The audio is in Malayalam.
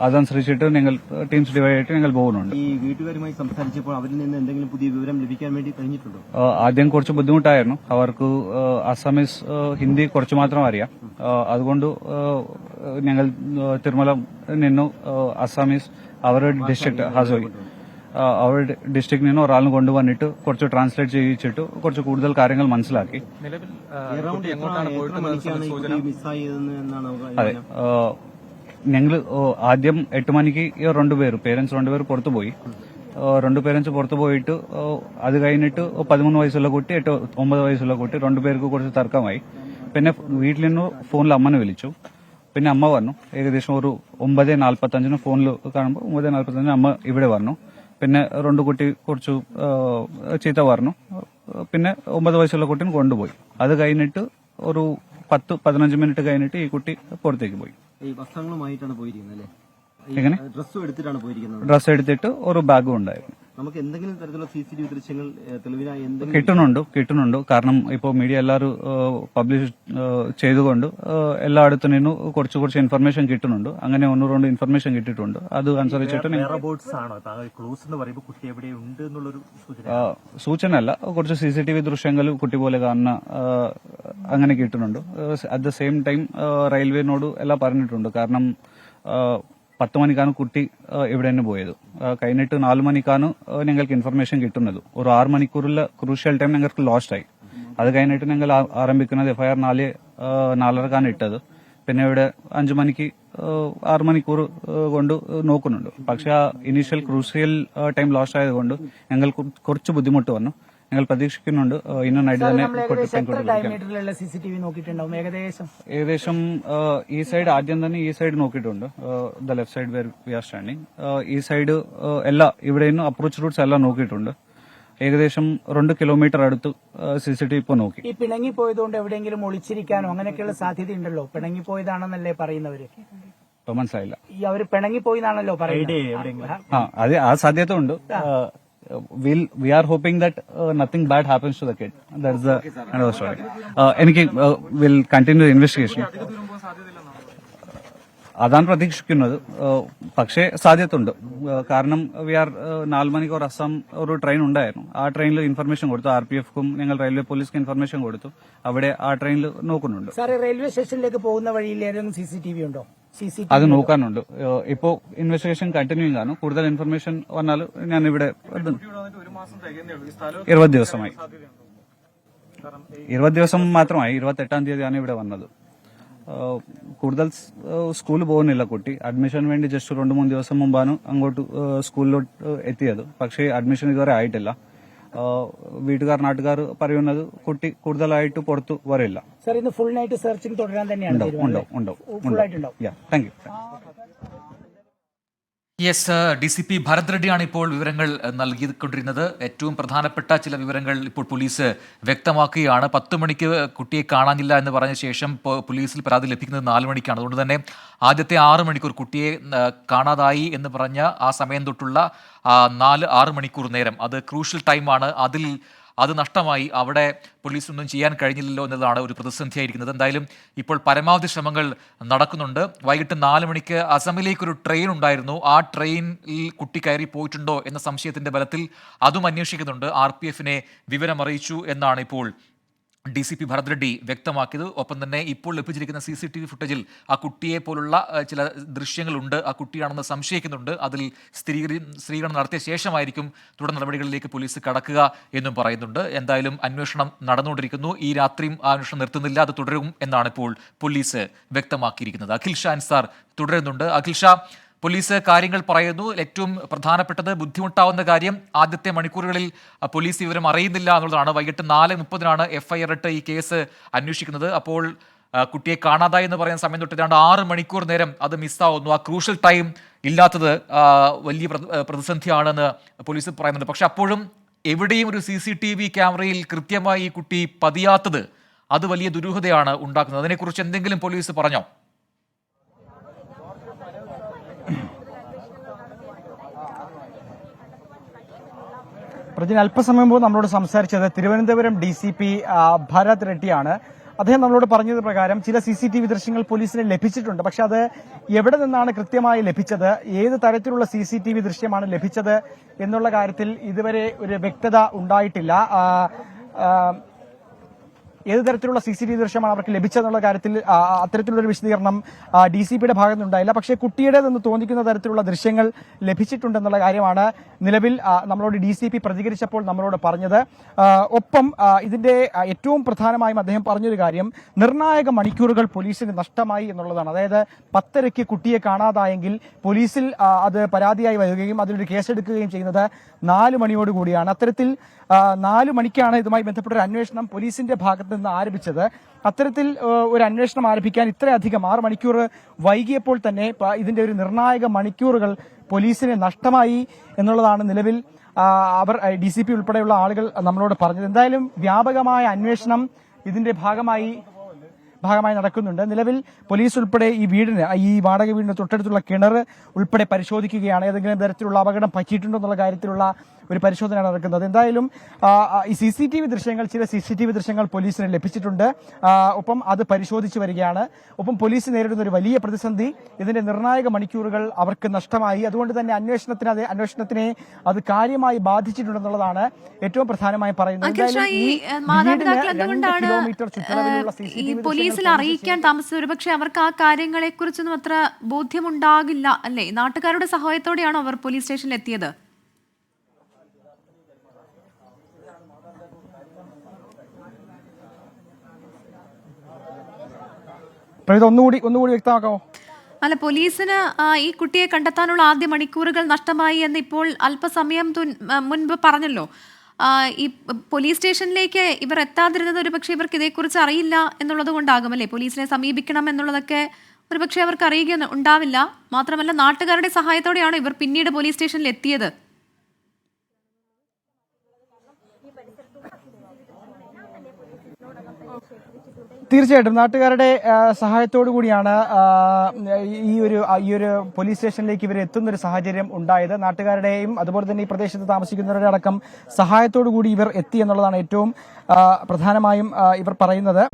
അതനുസരിച്ചിട്ട് ഞങ്ങൾ ടീംസ് ഡിവൈഡ് ആയിട്ട് ഞങ്ങൾ പോകുന്നുണ്ട്. ഈ വീട്ടുകാരുമായി സംസാരിച്ചപ്പോൾ അവരിൽ നിന്ന് എന്തെങ്കിലും പുതിയ വിവരം ലഭിക്കാൻ വേണ്ടി കഴിഞ്ഞിട്ടുണ്ടോ? ആദ്യം കുറച്ച് ബുദ്ധിമുട്ടായിരുന്നു. അവർക്ക് അസമീസ് ഹിന്ദി കുറച്ച് മാത്രം അറിയാം. അതുകൊണ്ട് ഞങ്ങൾ തിരുമല നിന്നു അസാമീസ് അവരുടെ ഡിസ്ട്രിക്ട് ഹസോയി. അവരുടെ ഡിസ്ട്രിക്റ്റിൽ നിന്ന് ഒരാളിനെ കൊണ്ടുവന്നിട്ട് കുറച്ച് ട്രാൻസ്ലേറ്റ് ചെയ്യിച്ചിട്ട് കുറച്ച് കൂടുതൽ കാര്യങ്ങൾ മനസ്സിലാക്കി. അതെ ഞങ്ങൾ ആദ്യം എട്ട് മണിക്ക് രണ്ടുപേർ പേരൻസ് രണ്ടുപേർ പുറത്തു പോയി. രണ്ടു പേരൻസ് പുറത്തു പോയിട്ട് അത് കഴിഞ്ഞിട്ട് പതിമൂന്ന് വയസ്സുള്ള കുട്ടി എട്ട് ഒമ്പത് വയസ്സുള്ള കുട്ടി രണ്ടുപേർക്ക് കുറച്ച് തർക്കമായി. പിന്നെ വീട്ടിൽ നിന്ന് ഫോണിൽ അമ്മനെ വിളിച്ചു. പിന്നെ അമ്മ വന്നു. ഏകദേശം ഒരു ഒമ്പത് നാൽപ്പത്തഞ്ചിന് ഫോണിൽ കാണുമ്പോൾ ഒമ്പത് നാൽപ്പത്തഞ്ചിന് അമ്മ ഇവിടെ വന്നു. പിന്നെ രണ്ടു കുട്ടി കുറച്ച് ചീത്ത പറഞ്ഞു. പിന്നെ ഒമ്പത് വയസ്സുള്ള കുട്ടീനെ കൊണ്ടുപോയി. അത് കഴിഞ്ഞിട്ട് ഒരു പത്ത് പതിനഞ്ച് മിനിറ്റ് കഴിഞ്ഞിട്ട് ഈ കുട്ടി പുറത്തേക്ക് പോയി. ഈ വസ്ത്രങ്ങളുമായിട്ടാണ് പോയിരിക്കുന്നത് അല്ലേ? എങ്ങനെ? ഡ്രസ്സും എടുത്തിട്ടാണ് പോയിരിക്കുന്നത്. ഡ്രസ്സ് എടുത്തിട്ട് ഒരു ബാഗും ഉണ്ടായിരുന്നു. നമുക്ക് എന്തെങ്കിലും തരത്തിലുള്ള സി സി ടി വി ദൃശ്യങ്ങൾ തെളിവിനായി എന്തെങ്കിലും കിട്ടുന്നുണ്ട് കിട്ടുന്നുണ്ട്. കാരണം ഇപ്പോൾ മീഡിയ എല്ലാവരും പബ്ലിഷ് ചെയ്തുകൊണ്ട് എല്ലാ എല്ലായിടത്തു നിന്നും കുറച്ച് കുറച്ച് ഇൻഫർമേഷൻ കിട്ടുന്നുണ്ട്. അങ്ങനെ ഒന്ന് രണ്ട് ഇൻഫർമേഷൻ കിട്ടിയിട്ടുണ്ട്. അത് അനുസരിച്ചിട്ട് ക്ലൂസ് എന്ന് പറയുമ്പോൾ കുട്ടി എവിടെ ഉണ്ട് എന്നുള്ളൊരു സൂചന. അല്ല കുറച്ച് സി സി ടി വി ദൃശ്യങ്ങൾ കുട്ടി പോലെ കാണുന്ന അങ്ങനെ കിട്ടുന്നുണ്ട്. അറ്റ് ദ സെയിം ടൈം റെയിൽവേനോട് എല്ലാം പറഞ്ഞിട്ടുണ്ട്. കാരണം പത്ത് മണിക്കാണ് കുട്ടി ഇവിടെ തന്നെ പോയത്. കഴിഞ്ഞിട്ട് നാല് മണിക്കാണ് ഞങ്ങൾക്ക് ഇൻഫർമേഷൻ കിട്ടുന്നത്. ഒരു ആറ് മണിക്കൂറിൽ ക്രൂഷ്യൽ ടൈം ഞങ്ങൾക്ക് ലോസ്റ്റ് ആയി. അത് കഴിഞ്ഞിട്ട് ഞങ്ങൾ ആരംഭിക്കുന്നത് എഫ്ഐആർ നാല് നാലരക്കാണ് ഇട്ടത്. പിന്നെ ഇവിടെ അഞ്ചു മണിക്ക് ആറ് മണിക്കൂർ കൊണ്ട് നോക്കുന്നുണ്ട്. പക്ഷെ ആ ഇനീഷ്യൽ ക്രൂഷ്യൽ ടൈം ലോസ്റ്റ് ആയതുകൊണ്ട് ഞങ്ങൾക്ക് കുറച്ച് ബുദ്ധിമുട്ട് വന്നു. ഞങ്ങൾ പ്രതീക്ഷിക്കുന്നുണ്ട്. ഇന്ന് നൈറ്റ് തന്നെ കുട്ടി പെൺകുട്ടി വിളിക്കാം. മീറ്ററിലുള്ള സി സി ടി വി നോക്കിയിട്ടുണ്ടാവും? ഏകദേശം? ഏകദേശം ഈ സൈഡ് ആദ്യം തന്നെ ഈ സൈഡ് നോക്കിയിട്ടുണ്ട്. The left side where we are standing ഈ സൈഡ് എല്ലാ ഇവിടെ നിന്ന് അപ്രോച്ച് റൂട്ട്സ് എല്ലാം നോക്കിയിട്ടുണ്ട്. ഏകദേശം രണ്ട് കിലോമീറ്റർ അടുത്ത് സി സി ടി വി ഇപ്പോൾ നോക്കി. ഈ പിണങ്ങി പോയതുകൊണ്ട് എവിടെയെങ്കിലും ഒളിച്ചിരിക്കാനോ അങ്ങനെയൊക്കെയുള്ള സാധ്യത ഉണ്ടല്ലോ പിണങ്ങി പോയതാണെന്നല്ലേ പറയുന്നവര്. മനസ്സിലായില്ല. ഈ അവർ പിണങ്ങി പോയി എന്നാണല്ലോ പറയുന്നത് ആ അത് ആ സാധ്യത ഉണ്ട്. Will we are hoping that nothing bad happens to the kid that is the story എനിക്ക് വിൽ കണ്ടിന്യൂ ഇൻവെസ്റ്റിഗേഷൻ അതാണ് പ്രതീക്ഷിക്കുന്നത്. പക്ഷേ സാധ്യതയുണ്ട്. കാരണം വി ആർ നാല് മണിക്കൂർ അസം ഒരു ട്രെയിൻ ഉണ്ടായിരുന്നു. ആ ട്രെയിനിൽ ഇൻഫർമേഷൻ കൊടുത്തു. ആർ പി എഫ്ക്കും ഞങ്ങൾ റെയിൽവേ പോലീസ്ക്ക് ഇൻഫർമേഷൻ കൊടുത്തു. അവിടെ ആ ട്രെയിനിൽ നോക്കുന്നുണ്ട്. സാറേ റെയിൽവേ സ്റ്റേഷനിലേക്ക് പോകുന്ന വഴിയിൽ ഏതെങ്കിലും സി സി ടി വി ഉണ്ടോ? അത് നോക്കാനുണ്ട്. ഇപ്പോ ഇൻവെസ്റ്റിഗേഷൻ കണ്ടിന്യൂയിങ് ആണ്. കൂടുതൽ ഇൻഫർമേഷൻ വന്നാൽ ഞാൻ ഇവിടെ ഇരുപത് ദിവസമായി. ഇരുപത് ദിവസം മാത്രമായി. ഇരുപത്തെട്ടാം തീയതിയാണ് ഇവിടെ വന്നത്. കൂടുതൽ സ്കൂളിൽ പോകുന്നില്ല കുട്ടി. അഡ്മിഷൻ വേണ്ടി ജസ്റ്റ് രണ്ട് മൂന്ന് ദിവസം മുമ്പാണ് അങ്ങോട്ട് സ്കൂളിലോട്ട് എത്തിയത്. പക്ഷേ അഡ്മിഷൻ ഇതുവരെ ആയിട്ടില്ല. വീട്ടുകാർ നാട്ടുകാർ പറയുന്നത് കുട്ടി കൂടുതലായിട്ട് പുറത്തു വരില്ല. സർ ഇന്ന് ഫുൾ നൈറ്റ് സെർച്ചിങ് തുടരാൻ തന്നെയാണ് ഉണ്ടാവും ഉണ്ടോ? ഉണ്ടാവും ഉണ്ടാവും thank you yes D C P Bharat റെഡ്ഡിയാണ് ഇപ്പോൾ വിവരങ്ങൾ ഏഹ്, നൽകിക്കൊണ്ടിരുന്നത്. ഏറ്റവും പ്രധാനപ്പെട്ട ചില വിവരങ്ങൾ ഇപ്പോൾ പോലീസ് വ്യക്തമാക്കുകയാണ്. പത്ത് മണിക്ക് കുട്ടിയെ കാണാനില്ല എന്ന് പറഞ്ഞ ശേഷം പോലീസിൽ പരാതി ലഭിക്കുന്നത് നാല് മണിക്കാണ്. അതുകൊണ്ട് തന്നെ ആദ്യത്തെ ആറ് മണിക്കൂർ കുട്ടിയെ കാണാതായി എന്ന് പറഞ്ഞ ആ സമയം തൊട്ടുള്ള നാല് ആറ് മണിക്കൂർ നേരം. അത് ക്രൂഷ്യൽ ടൈമാണ് അതിൽ അത് നഷ്ടമായി. അവിടെ പോലീസിനൊന്നും ചെയ്യാൻ കഴിഞ്ഞില്ലല്ലോ എന്നതാണ് ഒരു പ്രതിസന്ധിയായിരിക്കുന്നത്. എന്തായാലും ഇപ്പോൾ പരമാവധി ശ്രമങ്ങൾ നടക്കുന്നുണ്ട്. വൈകിട്ട് നാല് മണിക്ക് അസമിലേക്ക് ഒരു ട്രെയിൻ ഉണ്ടായിരുന്നു. ആ ട്രെയിനിൽ കുട്ടി കയറി പോയിട്ടുണ്ടോ എന്ന സംശയത്തിന്റെ ബലത്തിൽ അതും അന്വേഷിക്കുന്നുണ്ട്. ആർ പി എഫിനെ വിവരം അറിയിച്ചു എന്നാണ് ഇപ്പോൾ D C P Bharat Reddy വ്യക്തമാക്കിയത്. ഒപ്പം തന്നെ ഇപ്പോൾ ലഭിച്ചിരിക്കുന്ന സി സി ടി വി ഫുട്ടേജിൽ ആ കുട്ടിയെ പോലുള്ള ചില ദൃശ്യങ്ങളുണ്ട്. ആ കുട്ടിയാണെന്ന് സംശയിക്കുന്നുണ്ട്. അതിൽ സ്ഥിരീകരി സ്ഥിരീകരണം നടത്തിയ ശേഷമായിരിക്കും തുടർ നടപടികളിലേക്ക് പോലീസ് കടക്കുക എന്നും പറയുന്നുണ്ട്. എന്തായാലും അന്വേഷണം നടന്നുകൊണ്ടിരിക്കുന്നു. ഈ രാത്രിയും ആ അന്വേഷണം നിർത്തുന്നില്ല. അത് തുടരും എന്നാണ് ഇപ്പോൾ പോലീസ് വ്യക്തമാക്കിയിരിക്കുന്നത്. അഖിൽ ഷാൻ സാർ തുടരുന്നുണ്ട്. അഖിൽ ഷാ പോലീസ് കാര്യങ്ങൾ പറയുന്നു. ഏറ്റവും പ്രധാനപ്പെട്ടത് ബുദ്ധിമുട്ടാവുന്ന കാര്യം ആദ്യത്തെ മണിക്കൂറുകളിൽ പോലീസ് വിവരം അറിയുന്നില്ല എന്നുള്ളതാണ്. വൈകിട്ട് നാല് മുപ്പതിനാണ് എഫ്ഐആർ ഇട്ട് ഈ കേസ് അന്വേഷിക്കുന്നത്. അപ്പോൾ കുട്ടിയെ കാണാതായി എന്ന് പറയുന്ന സമയം തൊട്ട് ഏതാണ്ട് ആറ് മണിക്കൂർ നേരം അത് മിസ്സാവുന്നു. ആ ക്രൂഷ്യൽ ടൈം ഇല്ലാത്തത് വലിയ പ്രതിസന്ധിയാണെന്ന് പോലീസ് പറയുന്നുണ്ട്. പക്ഷെ അപ്പോഴും എവിടെയും ഒരു സി സി ടി വി ക്യാമറയിൽ കൃത്യമായി ഈ കുട്ടി പതിയാത്തത് അത് വലിയ ദുരൂഹതയാണ് ഉണ്ടാക്കുന്നത്. അതിനെക്കുറിച്ച് എന്തെങ്കിലും പോലീസ് പറഞ്ഞോ? പ്രജിൻ അല്പസമയം മുമ്പ് നമ്മളോട് സംസാരിച്ചത് Thiruvananthapuram D C P Bharat റെഡ്ഡിയാണ്. അദ്ദേഹം നമ്മളോട് പറഞ്ഞത് പ്രകാരം ചില സി സി ടി വി ദൃശ്യങ്ങൾ പോലീസിന് ലഭിച്ചിട്ടുണ്ട്. പക്ഷെ അത് എവിടെ നിന്നാണ് കൃത്യമായി ലഭിച്ചത്? ഏത് തരത്തിലുള്ള സി സി ടി വി ദൃശ്യമാണ് ലഭിച്ചത്? എന്നുള്ള കാര്യത്തിൽ ഇതുവരെ ഒരു വ്യക്തത ഉണ്ടായിട്ടില്ല. ഏത് തരത്തിലുള്ള സി സി ടി വി ദൃശ്യമാണ് അവർക്ക് ലഭിച്ചതെന്നുള്ള കാര്യത്തിൽ അത്തരത്തിലുള്ളൊരു വിശദീകരണം ഡി സി പിയുടെ ഭാഗത്തു നിന്നുണ്ടായില്ല പക്ഷേ കുട്ടിയുടേതെന്ന് തോന്നിക്കുന്ന തരത്തിലുള്ള ദൃശ്യങ്ങൾ ലഭിച്ചിട്ടുണ്ടെന്നുള്ള കാര്യമാണ് നിലവിൽ നമ്മളോട് ഡി സി പി പ്രതികരിച്ചപ്പോൾ നമ്മളോട് പറഞ്ഞത്. ഒപ്പം ഇതിന്റെ ഏറ്റവും പ്രധാനമായും അദ്ദേഹം പറഞ്ഞൊരു കാര്യം നിർണായക മണിക്കൂറുകൾ പോലീസിന് നഷ്ടമായി എന്നുള്ളതാണ്. അതായത് പത്തരയ്ക്ക് കുട്ടിയെ കാണാതായെങ്കിൽ പോലീസിൽ അത് പരാതിയായി വരികയും അതിലൊരു കേസെടുക്കുകയും ചെയ്യുന്നത് നാല് മണിയോടുകൂടിയാണ് അത്തരത്തിൽ നാല് മണിക്കാണ് ഇതുമായി ബന്ധപ്പെട്ട ഒരു അന്വേഷണം പോലീസിന്റെ ഭാഗത്ത് നിന്ന് ആരംഭിച്ചത്. അത്തരത്തിൽ ഒരു അന്വേഷണം ആരംഭിക്കാൻ ഇത്രയധികം ആറ് മണിക്കൂർ വൈകിയപ്പോൾ തന്നെ ഇതിന്റെ ഒരു നിർണായക മണിക്കൂറുകൾ പോലീസിന് നഷ്ടമായി എന്നുള്ളതാണ് നിലവിൽ അവർ ഡി സി പി ഉൾപ്പെടെയുള്ള ആളുകൾ നമ്മളോട് പറഞ്ഞത്. എന്തായാലും വ്യാപകമായ അന്വേഷണം ഇതിന്റെ ഭാഗമായി ഭാഗമായി നടക്കുന്നുണ്ട്. നിലവിൽ പോലീസ് ഉൾപ്പെടെ ഈ വീടിന് ഈ വാടക വീടിന് തൊട്ടടുത്തുള്ള കിണർ ഉൾപ്പെടെ പരിശോധിക്കുകയാണ്. ഏതെങ്കിലും തരത്തിലുള്ള അപകടം പറ്റിയിട്ടുണ്ടോ എന്നുള്ള കാര്യത്തിലുള്ള ഒരു പരിശോധന നടക്കുന്നത്. എന്തായാലും ഈ സി സി ടി വി ദൃശ്യങ്ങൾ ചില സി സി ടി വി ദൃശ്യങ്ങൾ പോലീസിന് ലഭിച്ചിട്ടുണ്ട്. ഒപ്പം അത് പരിശോധിച്ചു വരികയാണ്. ഒപ്പം പോലീസ് നേരിടുന്ന ഒരു വലിയ പ്രതിസന്ധി ഇതിന്റെ നിർണായക മണിക്കൂറുകൾ അവർക്ക് നഷ്ടമായി. അതുകൊണ്ട് തന്നെ അന്വേഷണത്തിന് അത് അന്വേഷണത്തിനെ അത് കാര്യമായി ബാധിച്ചിട്ടുണ്ടെന്നുള്ളതാണ് ഏറ്റവും പ്രധാനമായി പറയുന്നത്. എന്തായാലും ഈ വീടിന് രണ്ട് കിലോമീറ്റർ ചുറ്റളവിലുള്ള സി സി ടി ദൃശ്യങ്ങൾ പോലീസിൽ അറിയിക്കാൻ താമസിച്ചത് ഒരുപക്ഷെ അവർക്ക് ആ കാര്യങ്ങളെ കുറിച്ചൊന്നും അത്ര ബോധ്യമുണ്ടാകില്ല അല്ലേ? നാട്ടുകാരുടെ സഹായത്തോടെയാണോ അവർ പോലീസ് സ്റ്റേഷനിൽ എത്തിയത്? ഒന്നുകൂടി ഒന്നുകൂടി വ്യക്തമാക്കാമോ? അല്ല പോലീസിന് ആ, ഈ കുട്ടിയെ കണ്ടെത്താനുള്ള ആദ്യ മണിക്കൂറുകൾ നഷ്ടമായി എന്ന് ഇപ്പോൾ അല്പസമയം മുൻപ് പറഞ്ഞല്ലോ. ഈ പോലീസ് സ്റ്റേഷനിലേക്ക് ഇവർ എത്താതിരുന്നത് ഒരുപക്ഷെ ഇവർക്ക് ഇതേക്കുറിച്ച് അറിയില്ല എന്നുള്ളത് കൊണ്ടാകും അല്ലേ? പോലീസിനെ സമീപിക്കണം എന്നുള്ളതൊക്കെ ഒരുപക്ഷെ അവർക്ക് അറിയുക ഉണ്ടാവില്ല. മാത്രമല്ല നാട്ടുകാരുടെ സഹായത്തോടെയാണ് ഇവർ പിന്നീട് പോലീസ് സ്റ്റേഷനിൽ എത്തിയത് തീർച്ചയായിട്ടും നാട്ടുകാരുടെ സഹായത്തോടു കൂടിയാണ് ഈ ഒരു ഈ ഒരു പോലീസ് സ്റ്റേഷനിലേക്ക് ഇവർ എത്തുന്ന ഒരു സാഹചര്യം ഉണ്ടായത്. നാട്ടുകാരുടെയും അതുപോലെ തന്നെ ഈ പ്രദേശത്ത് താമസിക്കുന്നവരുടെ അടക്കം സഹായത്തോടു കൂടി ഇവർ എത്തി എന്നുള്ളതാണ് ഏറ്റവും പ്രധാനമായും ഇവർ പറയുന്നത്.